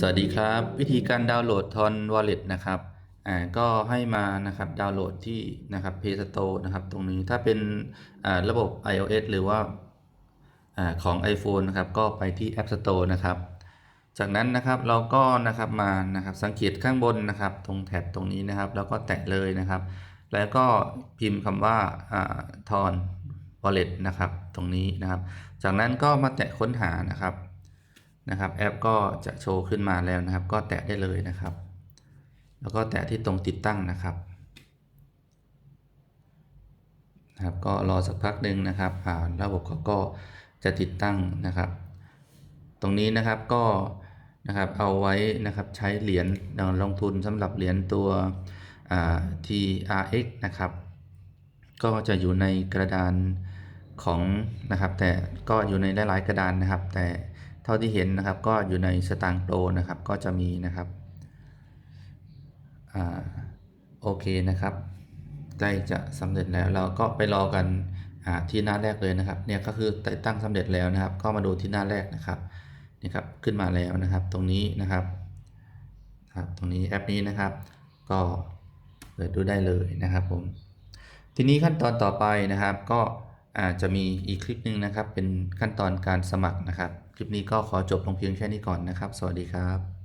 สวัสดีครับ วิธีการดาวน์โหลดทอน Wallet นะครับอ่าก็ให้มานะครับดาวน์โหลดที่นะครับ Play Store นะครับตรงนี้ถ้าเป็นอ่าระบบ iOS หรือว่าอ่าของ iPhone นะครับก็ไปที่ App Store นะครับ จากนั้นนะครับเราก็นะครับมานะครับสังเกตข้างบนนะครับ ตรงแท็บตรงนี้นะครับ แล้วก็แตะเลยนะครับ แล้วก็พิมพ์คำว่าอ่าทอน Wallet นะครับตรงนี้นะครับ จากนั้นก็มาแตะค้นหานะครับ นะครับแอปก็จะโชว์ขึ้นมาแล้วนะครับ ก็แตะได้เลยนะครับ แล้วก็แตะที่ตรงติดตั้งนะครับนะครับก็รอสักพักหนึ่งนะครับอ่าระบบเขาก็จะติดตั้งนะครับ ตรงนี้นะครับก็นะครับเอาไว้นะครับใช้เหรียญลงทุนสำหรับเหรียญตัวอ่า TRX นะครับ ก็จะอยู่ในกระดานของนะครับ แต่ก็อยู่ในหลายๆกระดานนะครับ แต่ เท่าที่เห็นนะครับก็อยู่ในสตางค์โปรนะครับก็จะมีนะครับอโอเคนะครับใกล้จะสำเร็จแล้วเราก็ไปรอกันที่หน้าแรกเลยนะครับเนี่ยก็คือติดตั้งสำเร็จแล้วนะครับ ก็มาดูที่หน้าแรกนะครับนี่ครับขึ้นมาแล้วนะครับ ตรงนี้นะครับครับตรงนี้แอปนี้นะครับ ก็เปิดดูได้เลยนะครับผมทีนี้ขั้นตอนต่อไปนะครับก็ อาจจะมีอีกคลิปหนึ่งนะครับ เป็นขั้นตอนการสมัครนะครับ คลิปนี้ก็ขอจบลงเพียงแค่นี้ก่อนนะครับ สวัสดีครับ